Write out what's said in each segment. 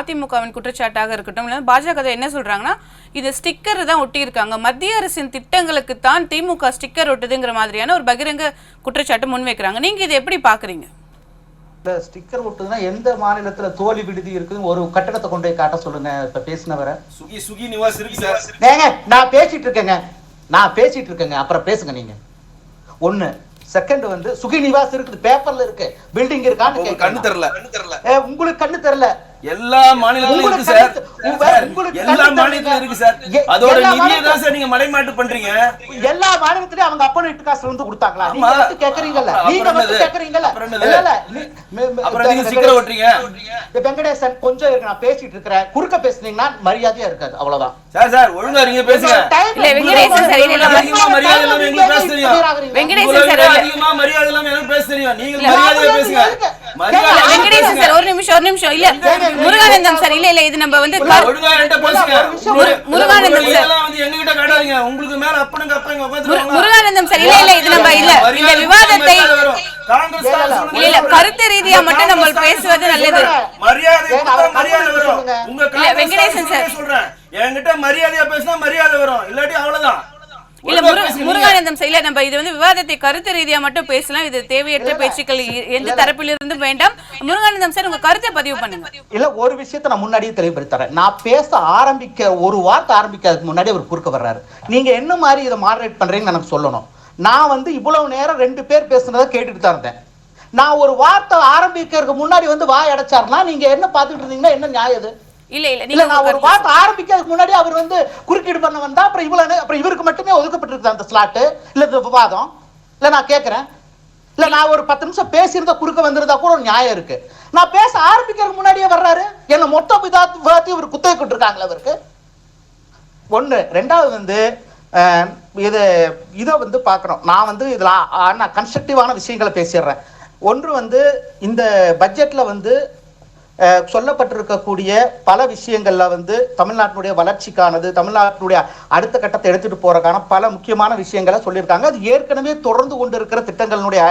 அதிமுகவின் குற்றச்சாட்டாக இருக்கட்டும் இல்லை பாஜக என்ன சொல்றாங்கன்னா இது ஸ்டிக்கர் தான் ஒட்டியிருக்காங்க. மத்திய அரசின் திட்டங்களுக்கு தான் திமுக ஸ்டிக்கர் ஒட்டுதுங்கிற மாதிரியான ஒரு பகிரங்க குற்றச்சாட்டு முன்வைக்கிறாங்க. நீங்க இதை எப்படி பாக்குறீங்க இந்த ஸ்டிக்கர் ஒட்டுதுன்னா எந்த மாநிலத்துல தோல்வி விடுதி இருக்குன்னு ஒரு கட்டடத்தை கொண்டு போய் காட்ட சொல்லுங்க இப்ப பேசினவரை. சுகி சுகி நிவாஸ் இருக்கு சார். நான் பேசிட்டு இருக்கேங்க. நான் பேசிட்டு இருக்கேங்க. அப்புறம் பேசுங்க நீங்க. ஒண்ணு செகண்ட் வந்து சுகி நிவாஸ் இருக்குது பேப்பர்ல இருக்கு. பில்டிங் இருக்கான்னு கண்ணு தெரியல. உங்களுக்கு கண்ணு தெரியல. எல்லா மாநிலத்திலும் இருக்கு சார் எல்லா மாநிலத்திலும். இருக்கு சார் அதோட நிதியை தான் சார் நீங்க மடைமாட்டு பண்றீங்க எல்லா மாநிலத்திலயும் அவங்க அப்பன் வீட்டு காசுல இருந்து கொடுத்தாங்களா நீங்க. மட்டும் கேக்குறீங்கல்ல நீங்க மட்டும் என்னது? கேக்குறீங்கல்ல அப்புறம்? இல்ல நீங்க ஒட்டுறீங்க. இந்த வெங்கடேசன் கொஞ்சம் இருக்கு நான் பேசிட்டு இருக்கிறேன் குறுக்க பேசுனீங்கன்னா மரியாதையா இருக்காது அவ்வளவுதான் சார் சார் ஒழுங்கா நீங்க பேசுங்க Time இல்ல, வெங்கடேசன் சார், இல்ல, அதிகமா மரியாதை இல்லாம எங்களுக்கு பேச தெரியும். வெங்கடேசன் சார். அதிகமா மரியாதை இல்லாம எனக்கு பேச தெரியும் நீங்க. மரியாதையா பேசுங்க வெங்கடேசன் சார் ஒரு நிமிஷம் ஒரு நிமிஷம். இல்ல முருகானந்தம் சார் இல்ல இல்ல இது நம்ம வந்து முருகானந்தம் சார். உங்களுக்கு மேல அப்பனுங்க அப்பங்க முருகானந்தம் இல்ல இல்ல இது நம்ம இல்ல. இந்த விவாதத்தை காங்கிரஸ் இல்ல, கருத்து ரீதியா மட்டும் நம்ம பேசுவது நல்லது. மரியாதை வெங்கடேசன் சார். சொல்றேன். என்கிட்ட மரியாதையா பேசினா மரியாதை வரும். இல்லாட்டி அவ்வளவுதான். இல்ல. முருகானந்தம் இல்ல நம்ம இது வந்து விவாதத்தை கருத்து ரீதியா மட்டும் பேசலாம். இது தேவையற்ற பேச்சுக்கள் எந்த தரப்பிலிருந்தும் வேண்டாம். முருகானந்தம் சார் உங்க கருத்தை பதிவு பண்ணுங்க. இல்ல ஒரு விஷயத்தை நான் முன்னாடியே தெளிவுபடுத்துறேன். நான் பேச ஆரம்பிக்க ஒரு வார்த்தை ஆரம்பிக்கிறதுக்கு முன்னாடி அவர் குறுக்க வர்றாரு. நீங்க என்ன மாதிரி இதை மாடரேட் பண்றீங்கன்னு எனக்கு சொல்லணும். நான் வந்து இவ்வளவு நேரம் ரெண்டு பேர் பேசுனதை கேட்டுட்டு தான் இருந்தேன். நான் ஒரு வார்த்தை ஆரம்பிக்கிறதுக்கு முன்னாடி வந்து வாய் அடைச்சாருன்னா நீங்க என்ன பார்த்துட்டு இருந்தீங்கன்னா என்ன நியாயம் இல்ல இல்ல நீங்க நான் ஒரு வார்த்தை ஆரம்பிக்கிறதுக்கு முன்னாடி அவர் வந்து குறுக்கீடு பண்ண வந்தா அப்புறம் இவ்வளவு அப்புறம் இவருக்கு மட்டுமே ஒதுக்கப்பட்டிருக்கு அந்த ஸ்லாட்டு இல்ல இந்த விவாதம்? இல்ல நான் கேட்கறேன் இல்ல நான் ஒரு பத்து நிமிஷம் பேசியிருந்தா குறுக்க வந்திருந்தா கூட ஒரு நியாயம் இருக்கு. நான் பேச ஆரம்பிக்கிறதுக்கு முன்னாடியே வர்றாரு. என்ன மொத்த விதாத்து விவாதத்தையும் இவர் குத்தகை கொண்டிருக்காங்களா அவருக்கு. ஒண்ணு. ரெண்டாவது வந்து இது இதை வந்து பார்க்குறோம் நான் வந்து இதில் நான் கன்ஸ்ட்ரக்டிவான விஷயங்களை பேசிடுறேன். ஒன்று வந்து இந்த பட்ஜெட்டில் வந்து சொல்லப்பட்டிருக்கக்கூடிய பல விஷயங்கள்ல வந்து தமிழ்நாட்டினுடைய வளர்ச்சிக்கானது தமிழ்நாட்டினுடைய அடுத்த கட்டத்தை எடுத்துட்டு போறதுக்கான பல முக்கியமான விஷயங்களை சொல்லியிருக்காங்க. அது ஏற்கனவே தொடர்ந்து கொண்டு இருக்கிற திட்டங்களுடைய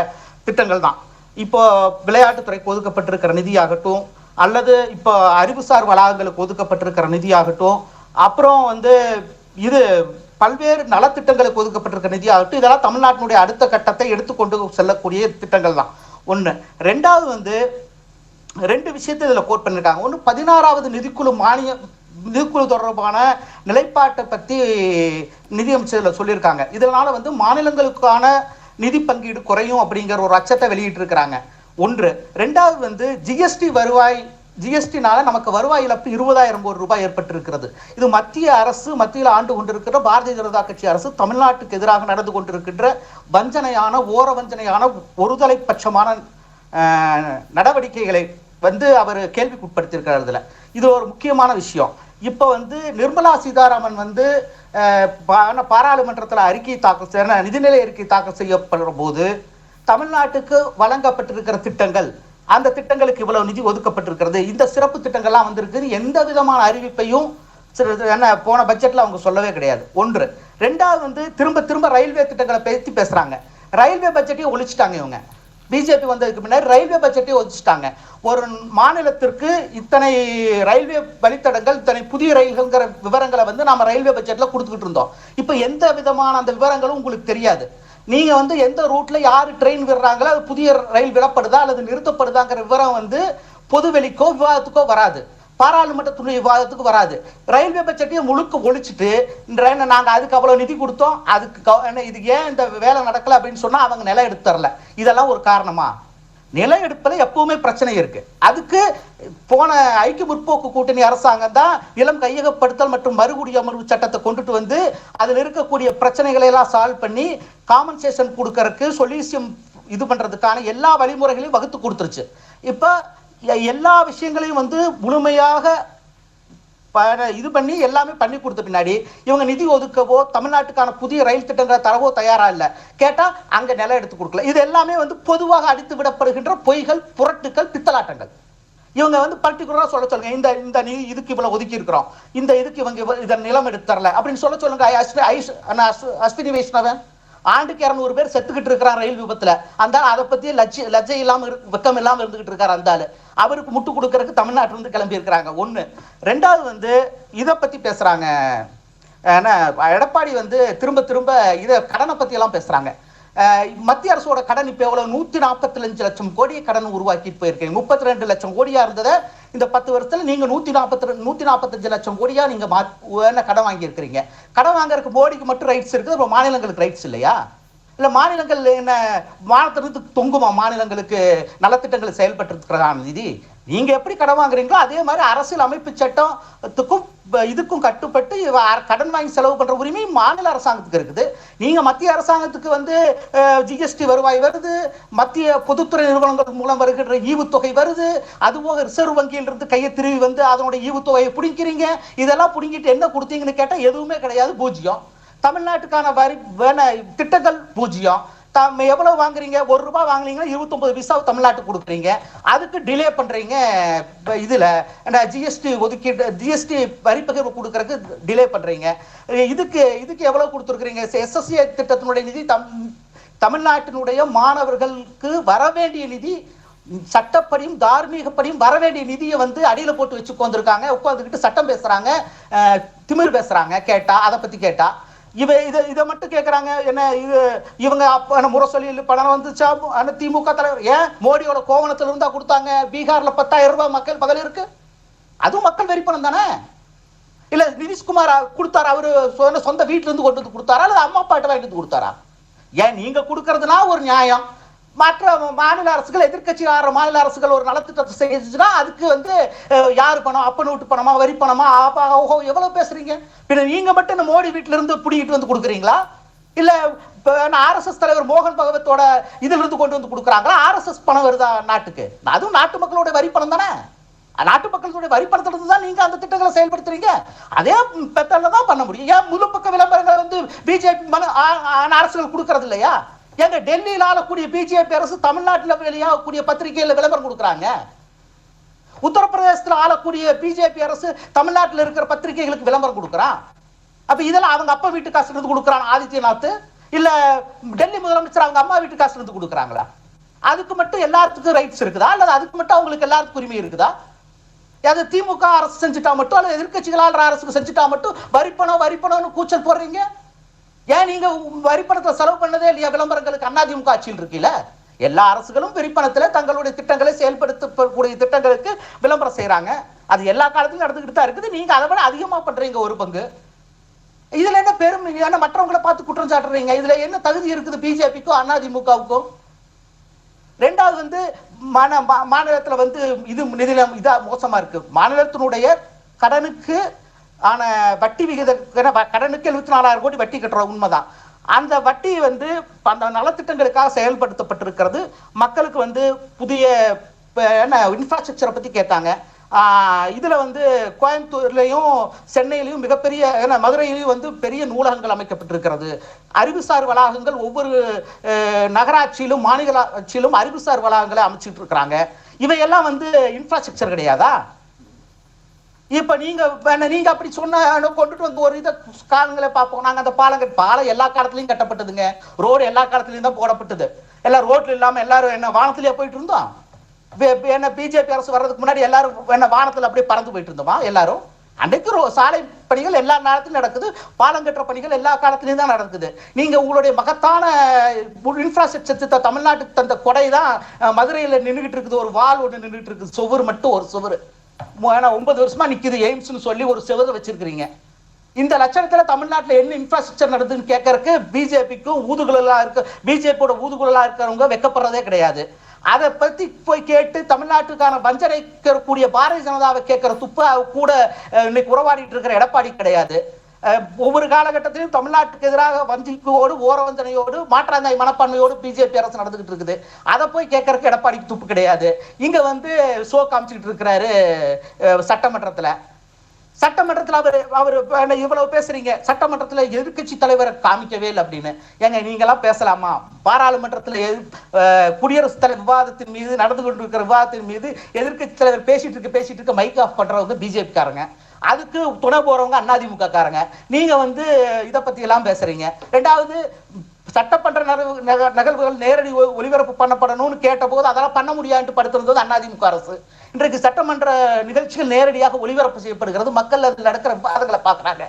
திட்டங்கள் தான். இப்போ விளையாட்டுத்துறைக்கு ஒதுக்கப்பட்டிருக்கிற நிதியாகட்டும் அல்லது இப்போ அறிவுசார் வளாகங்களுக்கு ஒதுக்கப்பட்டிருக்கிற நிதியாகட்டும் அப்புறம் வந்து இது பல்வேறு நலத்திட்டங்களுக்கு ஒதுக்கப்பட்டிருக்கிற நிதியாகட்டும் இதெல்லாம் தமிழ்நாட்டினுடைய அடுத்த கட்டத்தை எடுத்துக்கொண்டு செல்லக்கூடிய திட்டங்கள் தான். ஒன்று ரெண்டாவது வந்து ரெண்டு விஷயத்தை இதில் கோட் பண்ணியிருக்காங்க ஒன்று பதினாறாவது நிதிக்குழு மானிய நிதிக்குழு தொடர்பான நிலைப்பாட்டை பற்றி நிதியமைச்சரில் சொல்லியிருக்காங்க. இதனால வந்து மாநிலங்களுக்கான நிதி பங்கீடு குறையும் அப்படிங்கிற ஒரு அச்சத்தை வெளியிட்டிருக்கிறாங்க. ஒன்று. ரெண்டாவது வந்து ஜிஎஸ்டி வருவாய் ஜிஎஸ்டினால நமக்கு வருவாய் இழப்பு இருபதாயிரம் கோடி ரூபாய் ஏற்பட்டிருக்கிறது. இது மத்திய அரசு மத்தியில் ஆண்டு கொண்டிருக்கிற பாரதிய ஜனதா கட்சி அரசு தமிழ்நாட்டுக்கு எதிராக நடந்து கொண்டிருக்கின்ற வஞ்சனையான ஓர வஞ்சனையான ஒருதலை பட்சமான நடவடிக்கைகளை வந்து அவர் கேள்விக்குட்படுத்தியிருக்கிறார் இதில். இது ஒரு முக்கியமான விஷயம். இப்போ வந்து நிர்மலா சீதாராமன் வந்து பாராளுமன்றத்தில் அறிக்கை தாக்கல் செய்ய நிதிநிலை அறிக்கை தாக்கல் செய்யப்படுற போது தமிழ்நாட்டுக்கு வழங்கப்பட்டிருக்கிற திட்டங்கள் அந்த திட்டங்களுக்கு இவ்வளவு நிதி ஒதுக்கப்பட்டிருக்கிறது இந்த சிறப்பு திட்டங்கள்லாம் வந்திருக்கு எந்த விதமான அறிவிப்பையும் என்ன போன பட்ஜெட்டில் அவங்க சொல்லவே கிடையாது. ஒன்று. ரெண்டாவது வந்து திரும்ப திரும்ப ரயில்வே திட்டங்களை பேசி பேசுகிறாங்க ரயில்வே பட்ஜெட்டையும் ஒழிச்சிட்டாங்க இவங்க. பிஜேபி வந்ததுக்கு முன்னாடி ரயில்வே பட்ஜெட்டே ஒதுச்சிட்டாங்க. ஒரு மாநிலத்திற்கு இத்தனை ரயில்வே வழித்தடங்கள் இத்தனை புதிய ரயில்கள்ங்கிற விவரங்களை வந்து நம்ம ரயில்வே பட்ஜெட்ல கொடுத்துக்கிட்டு இருந்தோம். இப்போ எந்த விதமான அந்த விவரங்களும் உங்களுக்கு தெரியாது. நீங்க வந்து எந்த ரூட்ல யாரு ட்ரெயின் விடுறாங்களோ அது புதிய ரயில் விடப்படுதா அல்லது நிறுத்தப்படுதாங்கிற விவரம் வந்து பொதுவெளிக்கோ விவாதத்துக்கோ வராது. பாராளுமன்றத்துடைய விவாதத்துக்கு வராது. ரயில்வே பட்ஜெட்டையும் முழுக்க ஒழிச்சிட்டு இந்த ரயில் அதுக்கு அவ்வளோ நிதி கொடுத்தோம் அதுக்கு க என்ன இது ஏன் இந்த வேலை நடக்கலை அப்படின்னு சொன்னால் அவங்க நிலம் எடுத்து தரல. இதெல்லாம் ஒரு காரணமா? நிலம் எடுப்பதில் எப்பவுமே பிரச்சனை இருக்கு. அதுக்கு போன ஐக்கிய முற்போக்கு கூட்டணி அரசாங்கம் தான் இளம் கையகப்படுத்தல் மற்றும் மறுகுடியமர்வு சட்டத்தை கொண்டுட்டு வந்து அதில் இருக்கக்கூடிய பிரச்சனைகளை எல்லாம் சால்வ் பண்ணி காம்பன்சேஷன் கொடுக்கறதுக்கு சொல்யூஷன் இது பண்ணுறதுக்கான எல்லா வழிமுறைகளையும் வகுத்து கொடுத்துருச்சு. இப்போ எல்லா விஷயங்களையும் வந்து முழுமையாக ப- இது பண்ணி எல்லாமே பண்ணி கொடுத்த பின்னாடி இவங்க நிதி ஒதுக்கவோ தமிழ்நாட்டுக்கான புதிய ரயில் திட்டங்களை தரவோ தயாரா இல்லை. கேட்டால் அங்கே நிலம் எடுத்து கொடுக்கல. இது எல்லாமே வந்து பொதுவாக அடித்து விடப்படுகின்ற பொய்கள் புரட்டுக்கள் பித்தலாட்டங்கள். இவங்க வந்து பர்டிகுலராக சொல்ல சொல்லுங்க. இந்த இந்த நீ இதுக்கு இவ்வளோ ஒதுக்கி இருக்கிறோம். இந்த இதுக்கு இவங்க இதை இதன் நிலம் எடுத்து தரல அப்படின்னு சொல்ல சொல்லுங்க. ஐ- அஸ்வினி வைஷ்ணவன். ஆண்டுக்கு இரநூறு பேர் செத்துக்கிட்டு இருக்கிறான் ரயில் விபத்துல. அந்த அதை பத்தி லட்சி லஜ்ஜை இல்லாம வெக்கம் இல்லாம இருந்துகிட்டு இருக்காரு அந்த ஆளு. அவருக்கு முட்டு கொடுக்கறதுக்கு தமிழ்நாட்டுல இருந்து கிளம்பி இருக்கிறாங்க ஒண்ணு. ரெண்டாவது வந்து இதை பத்தி பேசுறாங்க. ஏன்னா எடப்பாடி வந்து திரும்ப திரும்ப இதை கடனை பத்தி எல்லாம் பேசுறாங்க மத்திய அரசோட கடன் இப்போ எவ்வளவு? நூத்தி நாற்பத்தி லட்சம் கோடி கடன் உருவாக்கிட்டு போயிருக்கீங்க முப்பத்தி ரெண்டு லட்சம் கோடியா இருந்ததை இந்த பத்து வருஷத்துல நீங்க நூத்தி நாற்பத்தி நூத்தி நாற்பத்தஞ்சு லட்சம் கோடியா நீங்க மா- கடன் வாங்கியிருக்கிறீங்க. கடன் வாங்குறதுக்கு போடிக்கு மட்டும் ரைட்ஸ் இருக்குது அப்புறம் மாநிலங்களுக்கு ரைட்ஸ் இல்லையா? இல்ல மாநிலங்கள் என்ன வானத்திலிருந்து தொங்குமா? மாநிலங்களுக்கு நலத்திட்டங்களை செயல்பட்டுருக்கிறதான நிதி. நீங்க எப்படி கடன் வாங்குறீங்களோ அதே மாதிரி அரசியல் அமைப்பு சட்டத்துக்கும் இதுக்கும் கட்டுப்பட்டு கடன் வாங்கி செலவு பண்ற உரிமை மாநில அரசாங்கத்துக்கு இருக்குது. நீங்க மத்திய அரசாங்கத்துக்கு வந்து ஜிஎஸ்டி வருவாய் வருது மத்திய பொதுத்துறை நிறுவனங்கள் மூலம் வருகின்ற ஈவுத்தொகை வருது அதுபோக ரிசர்வ் வங்கியிலிருந்து கையை திருவி வந்து அதனுடைய ஈவுத்தொகையை பிடிக்கிறீங்க இதெல்லாம் பிடிங்கிட்டு என்ன கொடுத்தீங்கன்னு கேட்டால் எதுவுமே கிடையாது பூஜ்ஜியம். தமிழ்நாட்டுக்கான வரி வேண திட்டங்கள் பூஜ்ஜியம். தம் எவ்வளவு வாங்குறீங்க? ஒரு ரூபாய் வாங்குறீங்கன்னா இருபத்தொன்பது பைசா தமிழ்நாட்டுக்கு கொடுக்குறீங்க. அதுக்கு டிலே பண்றீங்க. இதுல ஜிஎஸ்டி ஒதுக்கீடு ஜிஎஸ்டி வரி பகிர்வு கொடுக்கறதுக்கு டிலே பண்றீங்க. இதுக்கு இதுக்கு எவ்வளவு கொடுத்துருக்குறீங்க? எஸ்எஸ்சி திட்டத்தினுடைய நிதி தம் தமிழ்நாட்டினுடைய மாணவர்களுக்கு வர வேண்டிய நிதி சட்டப்படியும் தார்மீகப்படியும் வர வேண்டிய நிதியை வந்து அடியில் போட்டு வச்சு உட்காந்துருக்காங்க உட்காந்துக்கிட்டு சட்டம் பேசுறாங்க. திமிர் பேசுறாங்க. கேட்டா அதை பத்தி கேட்டா. இவ இதை இதை மட்டும் கேட்குறாங்க என்ன இது இவங்க அப்போ என்ன முரசொலி பணம் வந்துச்சா? ஆனால் திமுக தலைவர்? ஏன் மோடியோட கோவணத்தில் இருந்தால் கொடுத்தாங்க? பீகாரில் பத்தாயிரம் ரூபாய் மக்கள் பதில் இருக்கு. அதுவும் மக்கள் வெறி பணம் தானே? இல்லை நிதிஷ்குமார் அ- கொடுத்தாரா? அவரு சொந்த- வீட்டிலேருந்து கொண்டு வந்து கொடுத்தாரா? இல்லை அம்மா அப்பாட்ட வாங்கிட்டு வந்து கொடுத்தாரா? ஏன் நீங்கள் கொடுக்கறதுனா ஒரு நியாயம். மற்ற மாநில அரசுகள் எதிர்க்கட்சி ஆடுற மாநில அரசுகள் ஒரு நலத்திட்டத்தை செஞ்சுச்சுன்னா அதுக்கு வந்து யார் பணம்? அப்பன் வீட்டு பணமா வரி பணமா? ஆபா ஓஹோ எவ்வளவு பேசுறீங்க? பின்ன நீங்க மட்டும் இந்த மோடி வீட்டுல இருந்து பிடிக்கிட்டு வந்து கொடுக்குறீங்களா? இல்ல ஆர்எஸ்எஸ் தலைவர் மோகன் பகவத்தோட இதுல இருந்து கொண்டு வந்து கொடுக்குறாங்களா? ஆர்எஸ்எஸ் பணம் வருதா நாட்டுக்கு? அதுவும் நாட்டு மக்களோட வரி பணம் தானே? நாட்டு மக்களுடைய வரி பணத்துல இருந்து தான் நீங்க அந்த திட்டங்களை செயல்படுத்துறீங்க. அதே பெத்தல தான் பண்ண முடியும். ஏன் முழு பக்க விளம்பரங்கள் வந்து பிஜேபி அரசுகள் கொடுக்கறது இல்லையா எங்க டெல்லியில் ஆளக்கூடிய பிஜேபி அரசு தமிழ்நாட்டில் வெளியாகக்கூடிய பத்திரிகையில் விளம்பரம் கொடுக்குறாங்க. உத்தரப்பிரதேசத்தில் ஆளக்கூடிய பிஜேபி அரசு தமிழ்நாட்டில் இருக்கிற பத்திரிகைகளுக்கு விளம்பரம் கொடுக்குறான். அப்போ இதெல்லாம் அவங்க அப்பா வீட்டு காசுல இருந்து கொடுக்குறான் ஆதித்யநாத். இல்லை டெல்லி முதலமைச்சர் அவங்க அம்மா வீட்டு காசுல இருந்து கொடுக்குறாங்களா? அதுக்கு மட்டும் எல்லாத்துக்கும் ரைட்ஸ் இருக்குதா? அல்லது அதுக்கு மட்டும் அவங்களுக்கு எல்லாத்துக்கும் உரிமை இருக்குதா? அது திமுக அரசு செஞ்சுட்டா மட்டும் அல்லது எதிர்கட்சிகளாளர் அரசுக்கு செஞ்சுட்டா மட்டும் வரிப்பணம் வரிப்பணம்னு கூச்சல் போடுறீங்க? ஏன் நீங்க வரிப்பணத்தை செலவு பண்ணதே இல்லையா? விளம்பரங்களுக்கு அதிமுக ஆட்சியில் இருக்கீல? எல்லா அரசுகளும் வரிப்பணத்துல தங்களுடைய திட்டங்களை செயல்படுத்தக்கூடிய திட்டங்களுக்கு விளம்பரம் செய்கிறாங்க அது எல்லா காலத்திலும் நடந்துக்கிட்டு தான் இருக்குது. நீங்கள் அதை விட அதிகமாக பண்ணுறீங்க ஒரு பங்கு. இதில் என்ன பெரும்? என்ன மற்றவங்களை பார்த்து குற்றம் சாட்டுறீங்க. இதில் என்ன தகுதி இருக்குது பிஜேபிக்கும் அதிமுகவுக்கும் ரெண்டாவது வந்து மான மா- வந்து இது நிதிநிலம் இதாக மோசமாக இருக்குது மாநிலத்தினுடைய கடனுக்கு ஆனால் வட்டி விகித கடனுக்கு எழுபத்தி நாலாயிரம் கோடி வட்டி கட்டுற உண்மைதான். அந்த வட்டி வந்து அந்த நலத்திட்டங்களுக்காக செயல்படுத்தப்பட்டிருக்கிறது. மக்களுக்கு வந்து புதிய என்ன இன்ஃப்ராஸ்ட்ரக்சரை பற்றி கேட்டாங்க. இதில் வந்து கோயம்புத்தூர்லேயும் சென்னையிலையும் மிகப்பெரிய ஏன்னா மதுரையிலையும் வந்து பெரிய நூலகங்கள் அமைக்கப்பட்டிருக்கிறது. அறிவுசார் வளாகங்கள் ஒவ்வொரு நகராட்சியிலும் மாநில ஆட்சியிலும் அறிவுசார் வளாகங்களை அமைச்சிட்டு இருக்கிறாங்க இவையெல்லாம் வந்து இன்ஃப்ராஸ்ட்ரக்சர் கிடையாதா? இப்ப நீங்க வேணா- நீங்க அப்படி சொன்ன கொண்டுட்டு வந்து ஒரு இதை காலங்களை பார்ப்போம். நாங்க அந்த பாலம் பாலம் எல்லா காலத்துலயும் கட்டப்பட்டதுங்க. ரோடு எல்லா காலத்துலயும் தான் போடப்பட்டது. எல்லாம் ரோட்ல இல்லாம எல்லாரும் என்ன வானத்திலேயே போயிட்டு இருந்தோம்? என்ன பிஜேபி அரசு வர்றதுக்கு முன்னாடி எல்லாரும் என்ன வானத்துல அப்படியே பறந்து போயிட்டு இருந்தோமா? எல்லாரும்? அன்றைக்கு ரோ- சாலை பணிகள் எல்லா நேரத்திலும் நடக்குது. பாலம் கட்டுற பணிகள் எல்லா காலத்துலையும் தான் நடக்குது. நீங்கள் உங்களுடைய மகத்தான இன்ஃப்ராஸ்ட்ரக்சர் திட்டம் தமிழ்நாட்டுக்கு தந்த கொடை தான் மதுரையில் நின்றுக்கிட்டு நின்றுகிட்டு இருக்குது. ஒரு வால் ஒன்று நின்றுட்டு இருக்குது. சுவர் மட்டும் ஒரு சுவர். ஒன்பது வருஷமா நிற்கிது எய்ம்ஸ்னு சொல்லி ஒரு செவரை வச்சிருக்கிறீங்க. இந்த லட்சணத்தில் தமிழ்நாட்டில் என்ன இன்ஃப்ராஸ்ட்ரக்சர் நடக்குதுன்னு கேட்கறதுக்கு பிஜேபிக்கும் ஊதுகுழலாக இருக்க. பிஜேபியோட ஊதுகுழலாக இருக்கிறவங்க வெக்கப்படுறதே கிடையாது. அதை பற்றி போய் கேட்டு தமிழ்நாட்டுக்கான வஞ்சனைக்கக்கூடிய பாரதிய ஜனதாவை கேட்குற துப்பு கூட இன்னைக்கு உறவாடிட்டு இருக்கிற எடப்பாடி கிடையாது. ஒவ்வொரு காலகட்டத்திலும் தமிழ்நாட்டுக்கு எதிராக வஞ்சிப்போடு ஓரவஞ்சனையோடு மாற்றாந்தாய் மனப்பான்மையோடு பிஜேபி அரசு நடந்துகிட்டு இருக்குது. அதை போய் கேட்கறதுக்கு எடப்பாடிக்கு துப்பு கிடையாது. இங்க வந்து ஷோ காமிச்சுக்கிட்டு இருக்கிறாரு சட்டமன்றத்துல. சட்டமன்றத்தில் அவர் அவர் என்ன இவ்வளவு பேசுறீங்க? சட்டமன்றத்தில் எதிர்க்கட்சி தலைவரை காமிக்கவே இல்லை அப்படின்னு. ஏங்க நீங்களாம் பேசலாமா? பாராளுமன்றத்தில் எதிர் குடியரசுத் தலைவர் விவாதத்தின் மீது நடந்து கொண்டிருக்கிற விவாதத்தின் மீது எதிர்க்கட்சி தலைவர் பேசிட்டு இருக்க பேசிட்டு இருக்க மைக் ஆஃப் பண்றவங்க பிஜேபி காரங்க அதுக்கு துணை போறவங்க அதிமுக காரங்க நீங்க வந்து இதை பத்தி எல்லாம் பேசுறீங்க. ரெண்டாவது சட்டமன்ற நகர்வு- நக- நிகழ்வுகள் நேரடி ஒளிபரப்பு பண்ணப்படணும்னு கேட்டபோது அதெல்லாம் பண்ண முடியாதுன்னு படுத்திருந்தது அதிமுக அரசு. இன்றைக்கு சட்டமன்ற நிகழ்ச்சிகள் நேரடியாக ஒளிபரப்பு செய்யப்படுகிறது. மக்கள் அதில் நடக்கிற விவாதங்களை பார்க்குறாங்க.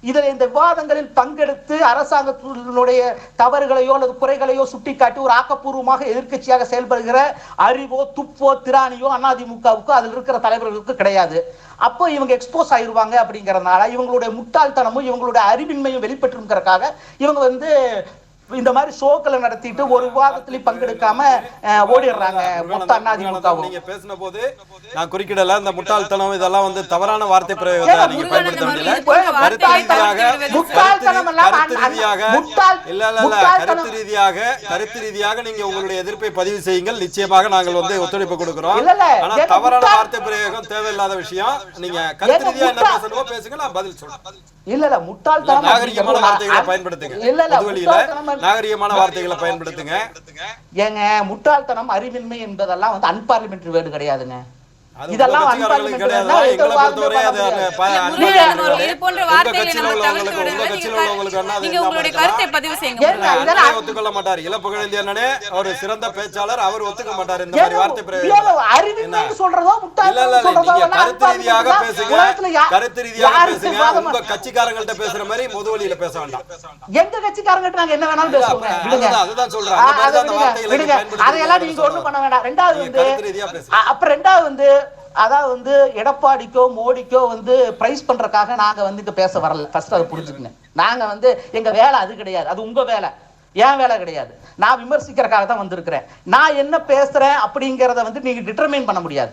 இதில் இந்த விவாதங்களில் பங்கெடுத்து அரசாங்கத்தினுடைய தவறுகளையோ அல்லது குறைகளையோ சுட்டிக்காட்டி ஒரு ஆக்கப்பூர்வமாக எதிர்க்கட்சியாக செயல்படுகிற அறிவோ துப்போ திராணியோ அதிமுகவுக்கு அதில் இருக்கிற தலைவர்களுக்கு கிடையாது. அப்போ இவங்க எக்ஸ்போஸ் ஆயிடுவாங்க அப்படிங்கறதுனால இவங்களுடைய முட்டாள்தனமும் இவங்களுடைய அறிவின்மையும் வெளிப்பட்டுருக்கிறக்காக இவங்க வந்து இந்த மாதிரி ஷோக்களை நடத்திட்டு ஒரு விவாதத்திலையும் பங்கெடுக்காம ஓடிடுறாங்க மொத்த அதிமுகவும் நீங்க பேசின போது நான் குறுக்கிடல இந்த முட்டாள்தனம் இதெல்லாம் வந்து தவறான வார்த்தை பிரயோகத்தை நீங்க பயன்படுத்த முடியல. கருத்து ரீதியாக கருத்து ரீதியாக முட்டாள்- இல்ல இல்ல இல்ல முட்டாள்தனம். கருத்து ரீதியாக கருத்து ரீதியாக நீங்க உங்களுடைய எதிர்ப்பை பதிவு செய்யுங்கள். நிச்சயமாக நாங்கள் வந்து ஒத்துழைப்பு கொடுக்கிறோம். ஆனா தவறான வார்த்தை பிரயோகம் தேவையில்லாத விஷயம். நீங்க கருத்து ரீதியா என்ன பேசணுமோ பேசுங்க நான் பதில் சொல்றேன். இல்ல இல்ல முட்டாள்தனம் நாகரிகமான வார்த்தைகளை பயன்படுத்துங்க இல்ல இல்ல நாகரிகமான வார்த்தைகளை பயன்படுத்துங்க. ஏங்க முட்டாள்தனம் அறிவின்மை என்பதெல்லாம் வந்து அன்பார்லிமெண்ட்ரி வேர்டு கிடையாதுங்க. இதெல்லாம் ஒத்துக்கொள்ள மாட்டார். சிறந்த பேச்சாளர் அவர் ஒத்துக்க மாட்டார். இந்த மாதிரி வார்த்தை? சொல்றதோ கருத்து ரீதியாக பேசுங்க. கருத்து ரீதியாக பேசுங்க. உங்க கட்சிக்காரங்கள்ட்ட பேசுற மாதிரி பொது வழியில பேச வேண்டாம். எங்க கட்சிக்காரங்கிட்ட நாங்க என்ன வேணாலும் அதுதான், சொல்றேன். அதையெல்லாம் நீங்க ஒண்ணும் பண்ண வேண்டாம் ரெண்டாவது வந்து அப்புறம் ரெண்டாவது வந்து அதாவது வந்து எடப்பாடிக்கோ மோடிக்கோ வந்து பிரைஸ் பண்றதுக்காக நாங்க வந்து இங்க பேச வரல. ஃபர்ஸ்ட் அதை புரிஞ்சுக்கங்க. நாங்க வந்து எங்க வேலை அது கிடையாது. அது உங்க வேலை. ஏன் வேலை கிடையாது. நான் விமர்சிக்கிறக்காக தான் வந்திருக்கிறேன். நான் என்ன பேசுறேன் அப்படிங்கிறத வந்து நீங்க டிட்டர்மைன் பண்ண முடியாது.